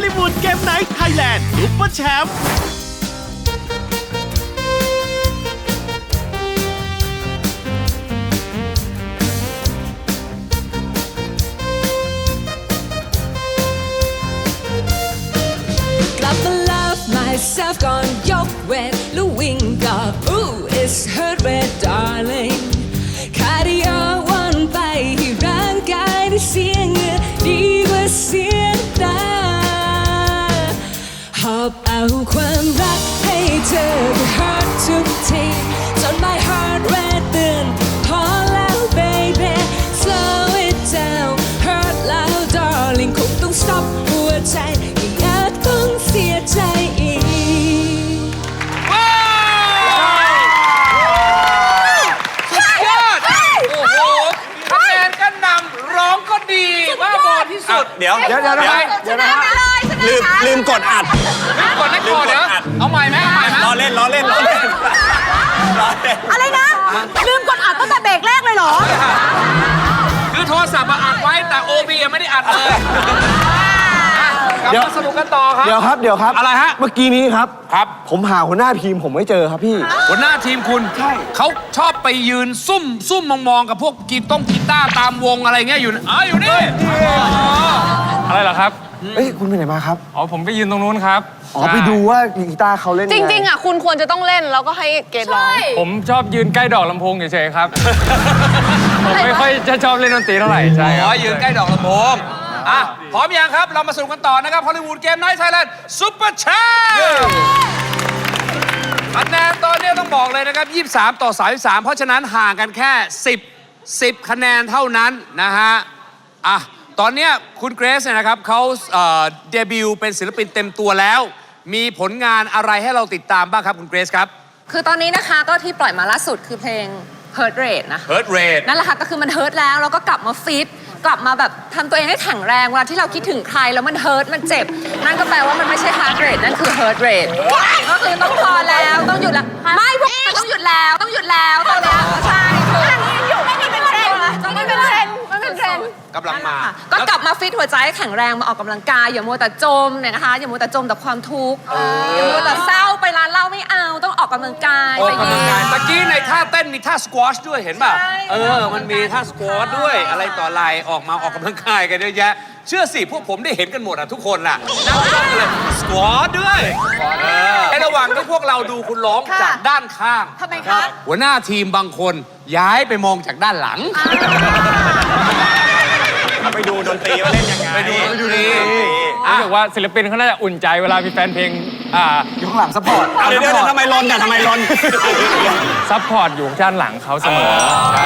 ลลีวูดเกมไนท์ไทยแลนด์ซุปเปอร์แชมป์กลับมา love myself ก่อนยกเวทแล้ววิ่งกลับ Ooh it's hurt red darling เอาความรักให้เธอก็ hurt ทุกทีจน my heart red เตือนพอแล้ว baby slow it down hurt แล้ว darling คงต้อง stop หัวใจอย่าต้องเสียใจอีก สุดยอด โอ้โหคะแนนก็นำร้องก็ดีว่าบอที่สุด เดี๋ยวเดี๋ยวเดี๋ยวนะครับเดี๋ยวนะฮะ ลืมลืมกดอัดลืมกดนะกดเดี๋ยวเอาใหม่ไหมเอาใหม่ไหมล้อเล่นล้อเล่นล้อเล่นล้อเล่นอะไรนะ ลืมกดอัดตั้งแต่เบรกแรกเลยเหรอ คือโทรศัพท์มาอัดไว้แต่ OB ยังไม่ได้อัดเลยกลับเดี๋ยวมาสนุกกันต่อครับ เดี๋ยวครับเดี๋ยวครับอะไรฮะ เมื่อกี้นี้ครับ ครับ ผมหาหัวหน้าทีมผมไม่เจอครับพี่ หัวหน้าทีมคุณใช่เขาชอบไปยืนซุ่มซุ่มมองๆกับพวกกีต้งกีตาร์ตามวงอะไรเงี้ยอยู่อ๋ออยู่นี่ อ๋ออะไรเหรอครับ เอ้ยคุณไปไหนมาครับ อ๋อผมไปยืนตรงนู้นครับอ๋อไปดูว่ากีตาร์เขาเล่นจริง ๆ อะ คุณควรจะต้องเล่นแล้วก็ให้เกดร้อง ผมชอบยืนใกล้ดอกลำโพงเฉยๆครับ ผมไม่ค่อยจะชอบเล่นดนตรีเท่าไหร่ใช่คอ๋รัอบยืนใกล้ดอกลำโพงอะพร้อมยังครับ เรามาสนุกกันต่อนะครับ ฮอลลีวูดเกมไนท์ไทยแลนด์ซุปเปอร์แชมป์คะแนนตอนนี้ต้องบอกเลยนะครับ 23 ต่อ 33 เพราะฉะนั้นห่างกันแค่ 10 10 คะแนนเท่านั้นนะฮะ อะ ตอนเนี้ยคุณเกรซเนี่ยนะครับเขาเอ่อเดบิวต์เป็นศิลปินเต็มตัวแล้ว มีผลงานอะไรให้เราติดตามบ้างครับคุณเกรซครับ คือตอนนี้นะคะก็ที่ปล่อยมาล่าสุดคือเพลง Hurt Rate นะคะ Heart Rate นั่นแหละค่ะก็คือมันเฮิร์ตแล้วแล้วก็กลับมาฟิตกลับมาแบบทำตัวเองให้แข็งแรงเวลาที่เราคิดถึงใครแล้วมันเฮิร์ตมันเจ็บ นั่นก็แปลว่ามันไม่ใช่ heart rate นั่นคือ hurt rate ก็คือต้องพอแล้วต้องหยุดแล้ว ไม่พวกมันต้องหยุดแล้วต้องหยุดแล้วตอนเนี้ยใช่คือ มันเป็นเทรนด์ กำลังมาก็กลับมาฟิตหัวใจให้แข็งแรงมาออกกำลังกาย อย่ามัวแต่จมเนี่ยนะคะ อย่ามัวแต่จมแต่ความทุกข์อย่ามัวแต่เศร้าไปร้านเหล้าไม่เอาต้องออกกำลังกายออกไปกำลังยิกายมตะกี้ในท่าเต้นมีท่าสควอชด้วยเห็นป่ะใช่เออ มันมีท่าสควอชด้วย อะไรต่ออะไรออกมาออกกำลังกายกันเยอะแยะ เชื่อสิ พวกผมได้เห็นกันหมดอะทุกคนล่ะนั่งร้องกันเลยสควอชด้วยเออในระหว่างที่พวกเราดูคุณร้องค่ะจากด้านข้าง ทำไมคะ หัวหน้าทีมบางคน ย้ายไปมองจากด้านหลัง ไปดูดนตรีว่าเล่นยังไง ไปดูไปดูดีรู้สึกว่าศิลปินเขาน่าจะอุ่นใจเวลามีแฟนเพลงอ่าอยู่ข้างหลังซัพพอร์ตเอาเดี๋ยวเดี๋ยวทำไมลนอะทำไมลนซัพพอร์ตอยู่ด้านหลังเขาเสมอใช่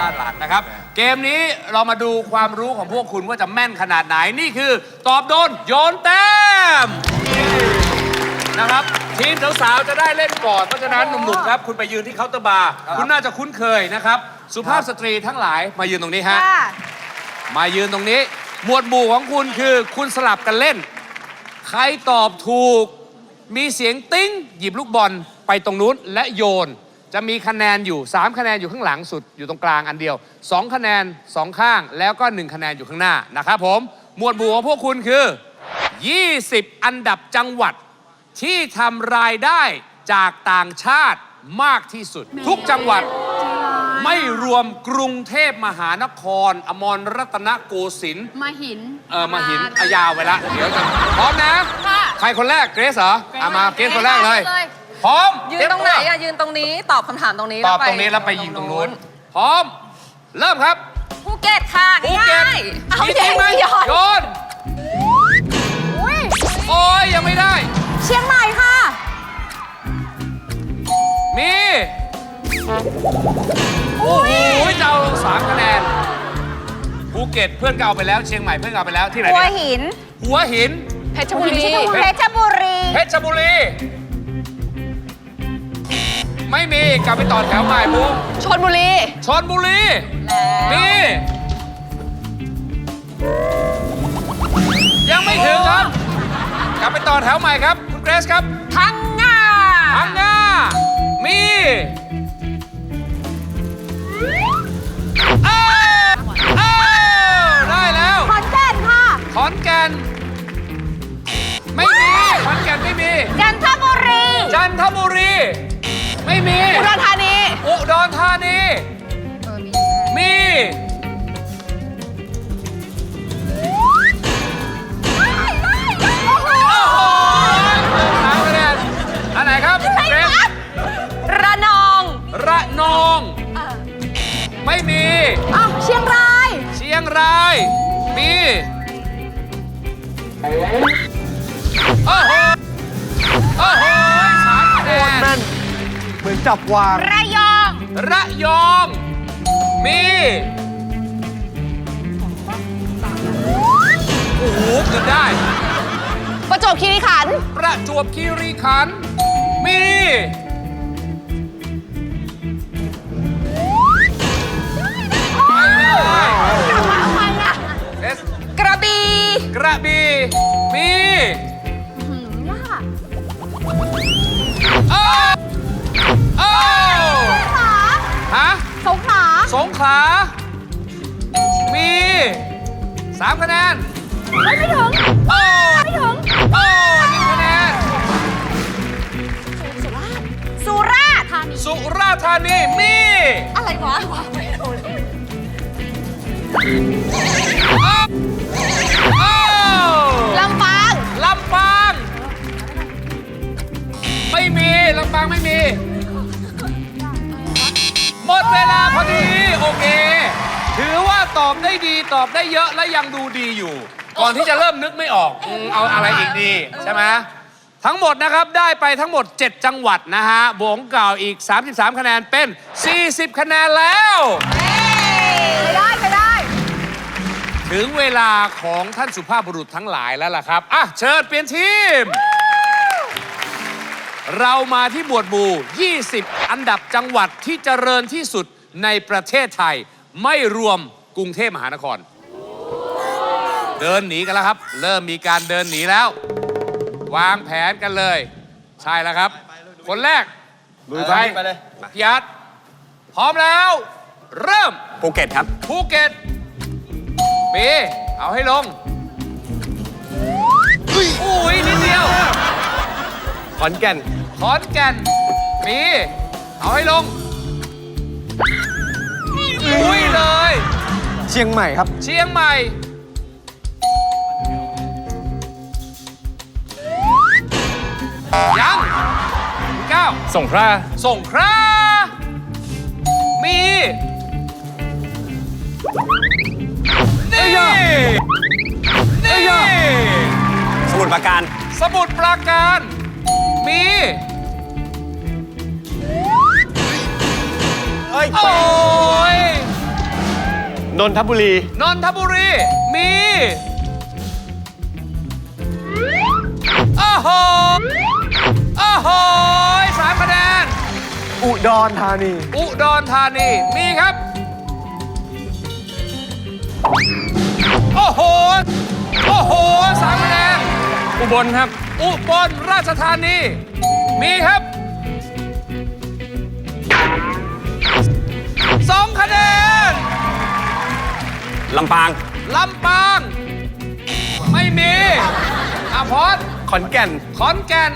ด้านหลังนะครับ เกมนี้เรามาดูความรู้ของพวกคุณว่าจะแม่นขนาดไหนนี่คือ ตอบโดนโยนแต้มนะครับ ทีมสาวๆจะได้เล่นก่อน เพราะฉะนั้นหนุ่มๆครับ คุณไปยืนที่เคาน์เตอร์บาร์คุณน่าจะคุ้นเคยนะครับ สุภาพสตรีทั้งหลายมายืนตรงนี้ฮะมายืนตรงนี้ หมวดหมู่ของคุณคือคุณสลับกันเล่น ใครตอบถูก มีเสียงติ้ง หยิบลูกบอลไปตรงนู้นและโยน จะมีคะแนนอยู่ 3 คะแนนอยู่ข้างหลังสุดอยู่ตรงกลางอันเดียว 2 คะแนน 2 ข้างแล้วก็ 1 คะแนนอยู่ข้างหน้านะครับผม หมวดหมู่ของพวกคุณคือ 20 อันดับจังหวัด ที่ทำรายได้จากต่างชาติมากที่สุด ทุกจังหวัดไม่รวมกรุงเทพมหานคร อมรรัตนโกสินทร์มาหินเออมาหินอายาวไปละเดี๋ยวจะพร้อมนะใครคนแรกเกรซเหรอเอามาเกรซคนแรกเลย พร้อมยืนตรงไหนอะยืนตรงนี้ตอบคำถามตรงนี้ตอบแล้วไปตรงนี้แล้วไปยิงตรงนู้นพร้อม เริ่มครับภูเก็ตค่ะภูเก็ตง่ายๆเอามีจริงไหมเดี๋ยวโยนโอ้ยยังไม่ได้ เชียงใหม่ค่ะ มี โอ้โหจะเอาสามคะแนน ภูเก็ตเพื่อนก็เอาไปแล้ว เชียงใหม่เพื่อนก็เอาไปแล้วที่ไหนหัวเนี่ยหินหัวหิน เพชรบุรี เพชรบุรี เพชรบุรี ไม่มีกลับไปต่อแถวใหม่บูมชนบุรี ชนบุรี มี ยังไม่ถึงครับ กลับไปต่อแถวใหม่ครับคุณ เกรซครับพังงาพังงามีเอ้เอ้ได้แล้ว ขอนแก่นค่ะ ขอนแก่นไม่มีขอนแก่นไม่มี จันทบุรี จันทบุรี ไม่มี ยงราย มีโอ้โหโอ้โหสามคะแนนนั่นเหมือนจับวาง ระยอง ระยอง มีโอ้โหเกือบได้ ประจวบคีรีขันธ์ประจวบคีรีขันธ์มีไม่ 3คะแนนไม่ถึงไม่ถึงโอ้หนึ่งคะแนนสุราษฎร์ธานีสุราษฎร์ธานีมีอะไรวะลำปางลำปาง ไม่มีลำปางไม่มี หมดเวลาพอดี โอเค ถือว่าตอบได้ดีตอบได้เยอะและยังดูดีอยู่ ก่อนที่จะเริ่มนึกไม่ออกอืมเอาอะไรอีกดีใช่ไหมทั้งหมดนะครับได้ไปทั้งหมด 7 จังหวัดนะฮะบวกเก่าอีก 33 คะแนนเป็น 40 คะแนนแล้ว ไปได้ไปได้ ถึงเวลาของท่านสุภาพบุรุษทั้งหลายแล้วล่ะครับ อะ เชิญเปลี่ยนทีม เรามาที่หมวดหมู่20 อันดับจังหวัดที่เจริญที่สุดในประเทศไทย ไม่รวมกรุงเทพมหานคร เดินหนีกันแล้วครับ เริ่มมีการเดินหนีแล้ว วางแผนกันเลย ใช่แล้วครับ คนแรกลุยไปไปเลยพี่ยัดพร้อมแล้ว เริ่มภูเก็ตครับภูเก็ตปีเอาให้ลงอุ้ยนิดเดียว ขอนแก่นขอนแก่นปีเอาให้ลงอุ้ยเลยเชียงใหม่ครับ เชียงใหม่ ยังเก้าส่งคราสงขลามี นี่ นี่ สมุทรปราการ สมุทรปราการ มี เอ้ย โอ้ย นนทบุรี นนทบุรีมีโอ้โหโอ้โหสามคะแนน อุดรธานี อุดรธานีมีครับ โอ้โห โอ้โหสามคะแนน อุบลครับ อุบลราชธานี มีครับสองคะแนน ลำปาง ลำปาง ไม่มีอาพอดขอนแก่น ขอนแก่น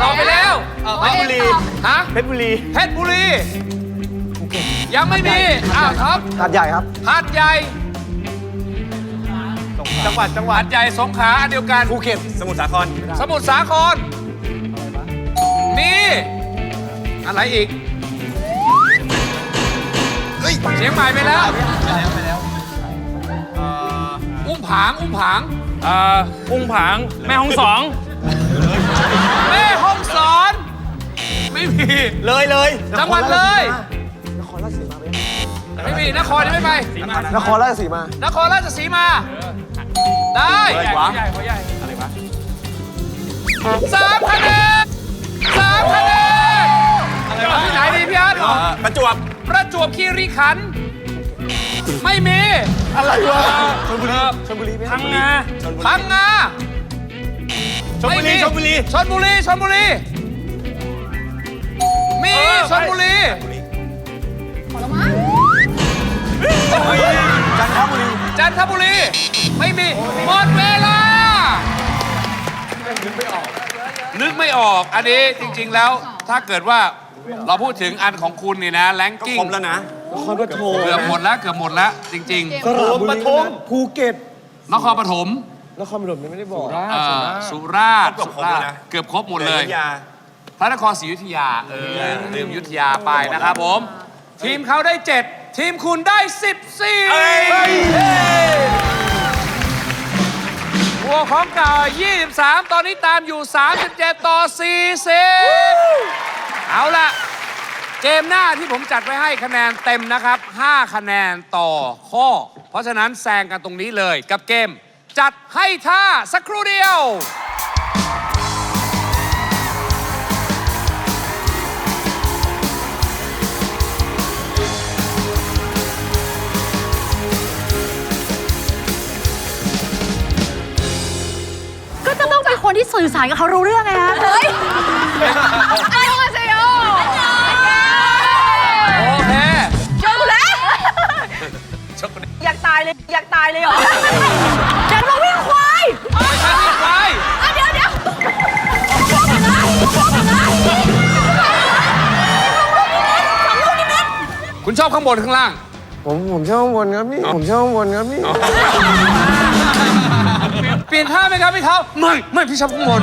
ตอบไปแล้วตอบไปแล้วเพชรบุรี ฮะ เพชรบุรี เพชรบุรี ยังไม่มี อ้าวท็อปหาดใหญ่ครับหาดใหญ่ จังหวัด จังหวัหาดดใหญ่สงขลาอันเดียวกัน ภูเก็ต สมุทรสาคร สมุทรสาคร มี อะไรอีก เชียงใหม่ไปแล้วอุ้ม ผางอุ้มผางเอ่ออุ้งผางแม่ห้องสองแม่ห้องสอน ไม่มีเลยเลยจังหวัดเลย นครราชสีมาไหมไม่มีนครยังไม่ไปนครราชสีมานครราชสีมา ได้เลยขวาใหญ่เขาใหญ่สามคะแนนสามคะแนนเอาที่ไหนดีพี่อาร์ตเอ่อประจวบประจวบคีรีขันธ์ ไม่มี อะไรวะชลบุรีชลบุรีไหมพังงาพังงาชลบุรีไม่มีชลบุรีชลบุรีชลบุรี มีเออชลบุรีจันทบุรี จันทบุรี ไม่มี หมดเวลา นึกไม่ออก นึกไม่ออก อันนี้จริง ๆ แล้ว ถ้าเกิดว่าเราพูดถึงอันของคุณนี่นะ แลงก็กิ้งครบแล้วนะ นครปฐมเกือบหมดแล้วเกือบหมดแล้วจริง สระบุรีปฐม ภูเก็ตๆ นครปฐมนครปฐมยังไม่ได้บอก เอ่อสุราษฎร์เกือบครบสุาแล้วษฎนะร์เกือบครบหมดเลยหออยุธยา พระนครศรีอยุธยา เออลืมอยุธยาไปนะครับผม ทีมเขาได้ 7 ทีมคุณได้ 14เอ้ยหัวของเก่า 23 ตอนนี้ตามอยู่ 37 ต่อ 40 เอาล่ะ เกมหน้าที่ผมจัดไว้ให้คะแนนเต็มนะครับ 5 คะแนนต่อข้อ เพราะฉะนั้นแซงกันตรงนี้เลยกับเกม จัดให้ท่าสักครู่เดียว ก็จะต้องเป็นคนที่สื่อสารกับเขารู้เรื่องไงฮะเฮ้ยอันยอากตายเลยอยากตายเลยเหรออยากลงวิ่งควายไม่ใช่พี่ใครอะเดี๋ยวเดี๋ยวคุณชอบข้างบนข้างล่าง ผมผมชอบข้างบนครับพี่ ผมชอบข้างบนครับพี่ เปลี่ยนท่าไหมครับพี่เขาไม่ไม่พี่ชอบข้างบน